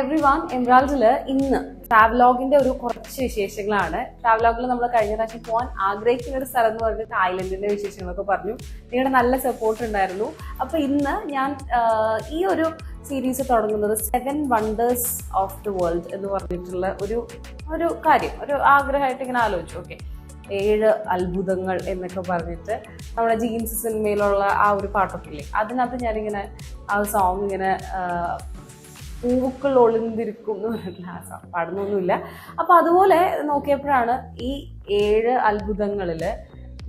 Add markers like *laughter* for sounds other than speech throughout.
Everyone എംറാൾഡിൽ ഇന്ന് ട്രാവലോഗിന്റെ ഒരു കുറച്ച് വിശേഷങ്ങളാണ്. ട്രാവലോഗിൽ നമ്മൾ കഴിഞ്ഞ പ്രാവശ്യം പോകാൻ ആഗ്രഹിക്കുന്ന ഒരു സ്ഥലം എന്ന് പറഞ്ഞിട്ട് തായ്ലൻഡിന്റെ വിശേഷങ്ങളൊക്കെ പറഞ്ഞു. നിങ്ങളുടെ നല്ല സപ്പോർട്ട് ഉണ്ടായിരുന്നു. അപ്പൊ ഇന്ന് ഞാൻ ഈ ഒരു സീരീസ് തുടങ്ങുന്നത് seven wonders of the world എന്ന് പറഞ്ഞിട്ടുള്ള ഒരു ഒരു കാര്യം ഒരു ആഗ്രഹമായിട്ട് ഇങ്ങനെ ആലോചിച്ചു. ഓക്കെ ഏഴ് അത്ഭുതങ്ങൾ എന്നൊക്കെ പറഞ്ഞിട്ട് നമ്മുടെ ജീൻസ് സിനിമയിലുള്ള ആ ഒരു പാട്ടൊക്കെ ഇല്ലേ? അതിനകത്ത് ഞാനിങ്ങനെ ആ സോങ് ഇങ്ങനെ പൂവുക്കൾ ഒളിന്തിരിക്കും എന്ന് പറഞ്ഞിട്ടുള്ള ആ പാടുന്നൊന്നുമില്ല അപ്പൊ അതുപോലെ നോക്കിയപ്പോഴാണ് ഈ ഏഴ് അത്ഭുതങ്ങളിൽ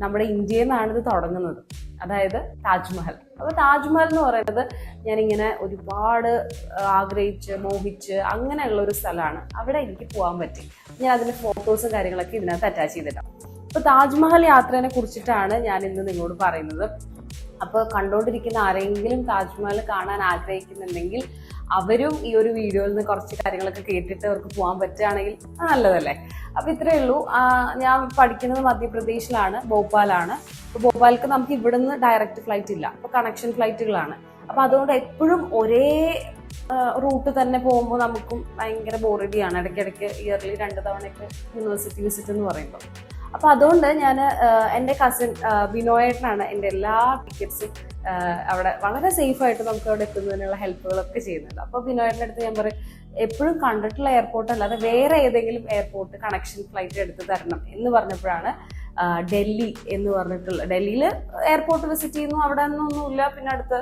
നമ്മുടെ ഇന്ത്യയിൽ നിന്നാണ് ഇത് തുടങ്ങുന്നത്. അതായത് താജ്മഹൽ. അപ്പോൾ താജ്മഹൽ എന്ന് പറയുന്നത് ഞാനിങ്ങനെ ഒരുപാട് ആഗ്രഹിച്ച് മോഹിച്ച് അങ്ങനെയുള്ള ഒരു സ്ഥലമാണ്. അവിടെ എനിക്ക് പോകാൻ പറ്റി. ഞാൻ അതിന്റെ ഫോട്ടോസും കാര്യങ്ങളൊക്കെ ഇതിനകത്ത് അറ്റാച്ച് ചെയ്തിട്ടാണ് അപ്പോൾ താജ്മഹൽ യാത്രേനെ കുറിച്ചിട്ടാണ് ഞാൻ ഇന്ന് നിങ്ങളോട് പറയുന്നത്. അപ്പോൾ കണ്ടുകൊണ്ടിരിക്കുന്ന ആരെങ്കിലും താജ്മഹൽ കാണാൻ ആഗ്രഹിക്കുന്നുണ്ടെങ്കിൽ അവരും ഈ ഒരു വീഡിയോയിൽ നിന്ന് കുറച്ച് കാര്യങ്ങളൊക്കെ കേട്ടിട്ട് അവർക്ക് പോകാൻ പറ്റുകയാണെങ്കിൽ നല്ലതല്ലേ? അപ്പൊ ഇത്രയേ ഉള്ളൂ. ഞാൻ പഠിക്കുന്നത് മധ്യപ്രദേശിലാണ് ഭോപ്പാലാണ്. അപ്പൊ ഭോപ്പാലിക്ക് നമുക്ക് ഇവിടുന്ന് ഡയറക്റ്റ് ഫ്ലൈറ്റ് ഇല്ല. അപ്പൊ കണക്ഷൻ ഫ്ലൈറ്റുകളാണ് അപ്പൊ അതുകൊണ്ട് എപ്പോഴും ഒരേ റൂട്ട് തന്നെ പോകുമ്പോൾ നമുക്കും ഭയങ്കര ബോറടിയാണ് ഇടയ്ക്കിടയ്ക്ക് ഇയർലി രണ്ട് തവണയൊക്കെ യൂണിവേഴ്സിറ്റി വിസിറ്റ് എന്ന് പറയുമ്പോൾ. അപ്പോൾ അതുകൊണ്ട് ഞാൻ എന്റെ കസിൻ ബിനോയേട്ടനാണ് എന്റെ എല്ലാ ടിക്കറ്റ്സും അവിടെ വളരെ സേഫ് ആയിട്ട് നമുക്ക് അവിടെ എത്തുന്നതിനുള്ള ഹെൽപ്പുകളൊക്കെ ചെയ്യുന്നുണ്ട്. അപ്പോൾ ബിനോയേട്ടന്റെ അടുത്ത് ഞാൻ പറയും എപ്പോഴും കണ്ടിട്ടുള്ള എയർപോർട്ട് അല്ലാതെ വേറെ ഏതെങ്കിലും എയർപോർട്ട് കണക്ഷൻ ഫ്ലൈറ്റ് എടുത്ത് തരണം. എന്ന് പറഞ്ഞപ്പോഴാണ് ഡൽഹി എന്ന് പറഞ്ഞിട്ടുള്ള ഡൽഹിയിൽ എയർപോർട്ട് വിസിറ്റ് ചെയ്യുന്നു അവിടെ നിന്നൊന്നുമില്ല പിന്നെ അടുത്ത്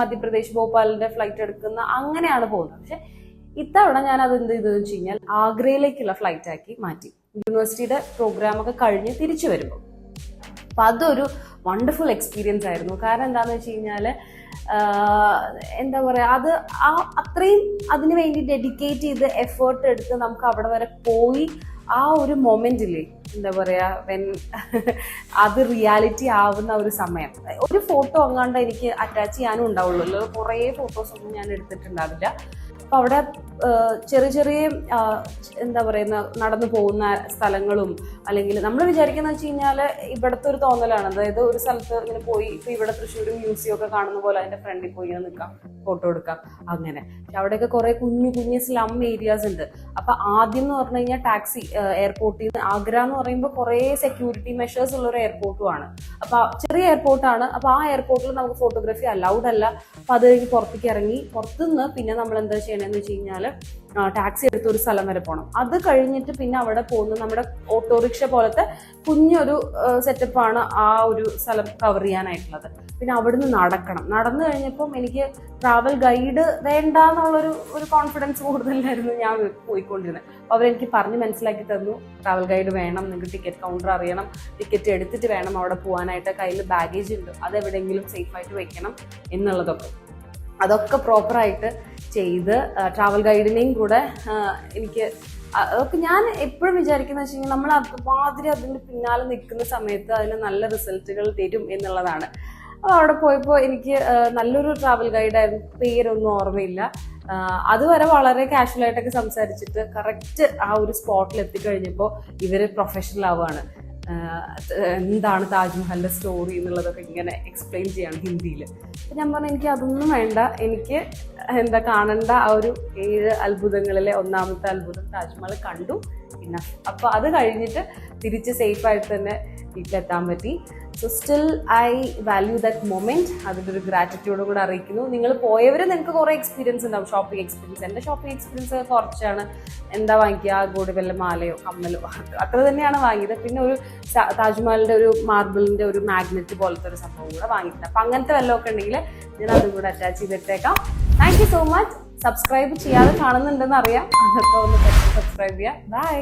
മധ്യപ്രദേശ് ഭോപ്പാലിന്റെ ഫ്ലൈറ്റ് എടുക്കുന്ന അങ്ങനെയാണ് പോകുന്നത്. പക്ഷെ ഇത്തവണ ഞാൻ അത് എന്ത് ചെയ്തതെന്ന് വെച്ച് കഴിഞ്ഞാൽ ആഗ്രയിലേക്കുള്ള ഫ്ലൈറ്റ് ആക്കി മാറ്റി. യൂണിവേഴ്സിറ്റിയുടെ പ്രോഗ്രാമൊക്കെ കഴിഞ്ഞ് തിരിച്ചു വരുമ്പോൾ അപ്പൊ അതൊരു വണ്ടർഫുൾ എക്സ്പീരിയൻസ് ആയിരുന്നു. കാരണം എന്താണെന്ന് വെച്ച് കഴിഞ്ഞാൽ എന്താ പറയുക അത് ആ അത്രയും അതിന് വേണ്ടി ഡെഡിക്കേറ്റ് ചെയ്ത് എഫേർട്ട് എടുത്ത് നമുക്ക് അവിടെ വരെ പോയി ആ ഒരു മൊമെന്റില്ലേ എന്താ പറയുക വെൻ *laughs* അത് റിയാലിറ്റി ആവുന്ന ഒരു സമയം. ഒരു ഫോട്ടോ അങ്ങാണ്ട് എനിക്ക് അറ്റാച്ച് ചെയ്യാനും ഉണ്ടാവുള്ളൂ. കുറേ ഫോട്ടോസ് ഒന്നും ഞാൻ എടുത്തിട്ടുണ്ടാവില്ല. അപ്പോൾ അവിടെ ചെറിയ ചെറിയ എന്താ പറയുന്ന നടന്നു പോകുന്ന സ്ഥലങ്ങളും അല്ലെങ്കിൽ നമ്മൾ വിചാരിക്കുന്ന വെച്ച് കഴിഞ്ഞാൽ ഇവിടുത്തെ ഒരു തോന്നലാണ്. അതായത് ഒരു സ്ഥലത്ത് ഇങ്ങനെ പോയി ഇപ്പൊ ഇവിടെ തൃശ്ശൂർ മ്യൂസിയം ഒക്കെ കാണുന്ന പോലെ അതിന്റെ ഫ്രണ്ടിൽ പോയി ഇങ്ങനെ നിൽക്കാം ഫോട്ടോ എടുക്കാം അങ്ങനെ. പക്ഷെ അവിടെയൊക്കെ കുറെ കുഞ്ഞു കുഞ്ഞു സ്ലം ഏരിയാസ് ഉണ്ട്. അപ്പൊ ആദ്യം എന്ന് പറഞ്ഞു കഴിഞ്ഞാൽ ടാക്സി എയർപോർട്ടിൽ നിന്ന് ആഗ്ര എന്ന് പറയുമ്പോൾ കുറെ സെക്യൂരിറ്റി മെഷേഴ്സ് ഉള്ള ഒരു എയർപോർട്ടുമാണ് അപ്പൊ ചെറിയ എയർപോർട്ടാണ് അപ്പൊ ആ എയർപോർട്ടിൽ നമുക്ക് ഫോട്ടോഗ്രാഫി അലൗഡ് അല്ല. അപ്പൊ അത് കഴിഞ്ഞ് പുറത്തേക്ക് ഇറങ്ങി പുറത്തുനിന്ന് പിന്നെ നമ്മൾ എന്താ ചെയ്യണമെന്ന് വെച്ച് കഴിഞ്ഞാൽ ടാക്സി എടുത്ത് ഒരു സ്ഥലം വരെ പോകണം അത് കഴിഞ്ഞിട്ട് പിന്നെ അവിടെ പോകുന്ന നമ്മുടെ ഓട്ടോറിക്ഷ പോലത്തെ കുഞ്ഞൊരു സെറ്റപ്പാണ് ആ ഒരു സ്ഥലം കവർ ചെയ്യാനായിട്ടുള്ളത്. പിന്നെ അവിടുന്ന് നടക്കണം. നടന്നു കഴിഞ്ഞപ്പം എനിക്ക് ട്രാവൽ ഗൈഡ് വേണ്ട എന്നുള്ളൊരു ഒരു കോൺഫിഡൻസ് കൂടുതലായിരുന്നു ഞാൻ പോയിക്കൊണ്ടിരുന്നത്. അപ്പോൾ അവരെനിക്ക് പറഞ്ഞ് മനസ്സിലാക്കി തന്നു ട്രാവൽ ഗൈഡ് വേണം നിങ്ങൾക്ക് ടിക്കറ്റ് കൗണ്ടർ അറിയണം ടിക്കറ്റ് എടുത്തിട്ട് വേണം അവിടെ പോകാനായിട്ട് കയ്യിൽ ബാഗേജ് ഉണ്ട് അത് എവിടെയെങ്കിലും സേഫായിട്ട് വെക്കണം എന്നുള്ളതൊക്കെ. അതൊക്കെ പ്രോപ്പറായിട്ട് ചെയ്ത് ട്രാവൽ ഗൈഡിനെയും കൂടെ എനിക്ക് അതൊക്കെ ഞാൻ എപ്പോഴും വിചാരിക്കുന്ന വെച്ച് കഴിഞ്ഞാൽ നമ്മൾ അതുമാതിരി അതിന്റെ പിന്നാലെ നിൽക്കുന്ന സമയത്ത് അതിന് നല്ല റിസൾട്ടുകൾ തരും എന്നുള്ളതാണ്. അപ്പോൾ അവിടെ പോയപ്പോൾ എനിക്ക് നല്ലൊരു ട്രാവൽ ഗൈഡായിരുന്നു പേരൊന്നും ഓർമ്മയില്ല. അതുവരെ വളരെ കാഷ്വലായിട്ടൊക്കെ സംസാരിച്ചിട്ട് കറക്റ്റ് ആ ഒരു സ്പോട്ടിൽ എത്തിക്കഴിഞ്ഞപ്പോൾ ഇവർ പ്രൊഫഷണൽ ആവുകയാണ് എന്താണ് താജ്മഹലിന്റെ സ്റ്റോറി എന്നുള്ളതൊക്കെ ഇങ്ങനെ എക്സ്പ്ലെയിൻ ചെയ്യാണ് ഹിന്ദിയിൽ അപ്പം ഞാൻ പറഞ്ഞു എനിക്ക് അതൊന്നും വേണ്ട. എനിക്ക് എന്താ കാണേണ്ട ആ ഒരു ഏഴ് അത്ഭുതങ്ങളിലെ ഒന്നാമത്തെ അത്ഭുതം താജ്മഹൽ കണ്ടു. പിന്നെ അപ്പോൾ അത് കഴിഞ്ഞിട്ട് തിരിച്ച് സേഫായിട്ട് തന്നെ വീട്ടിലെത്താൻ പറ്റി. So still I value that moment അതിന്റെ ഒരു ഗ്രാറ്റിറ്റ്യൂഡും കൂടെ അറിയിക്കുന്നു. നിങ്ങൾ പോയവർ നിങ്ങൾക്ക് കുറേ എക്സ്പീരിയൻസ് ഉണ്ടാവും. ഷോപ്പിംഗ് എക്സ്പീരിയൻസ് എന്റെ ഷോപ്പിംഗ് എക്സ്പീരിയൻസ് കുറച്ചാണ്. എന്താ വാങ്ങിക്കുക? ഗോഡ് വല്ല മാലയോ കമ്മലോ? അത്ര തന്നെയാണ് വാങ്ങിയത്. പിന്നെ ഒരു താജ്മഹലിന്റെ ഒരു മാർബിളിന്റെ ഒരു മാഗ്നറ്റ് പോലത്തെ ഒരു സംഭവം കൂടെ വാങ്ങിയിട്ടുണ്ട്. അപ്പം അങ്ങനത്തെ വല്ലതൊക്കെ ഉണ്ടെങ്കിൽ ഞാൻ അതും കൂടെ attach ചെയ്തിട്ടേക്കാം. Thank you so much subscribe ചെയ്യാതെ കാണുന്നുണ്ടെന്ന് അറിയാം. അതൊക്കെ ഒന്ന് സബ്സ്ക്രൈബ് ചെയ്യാം. ബൈ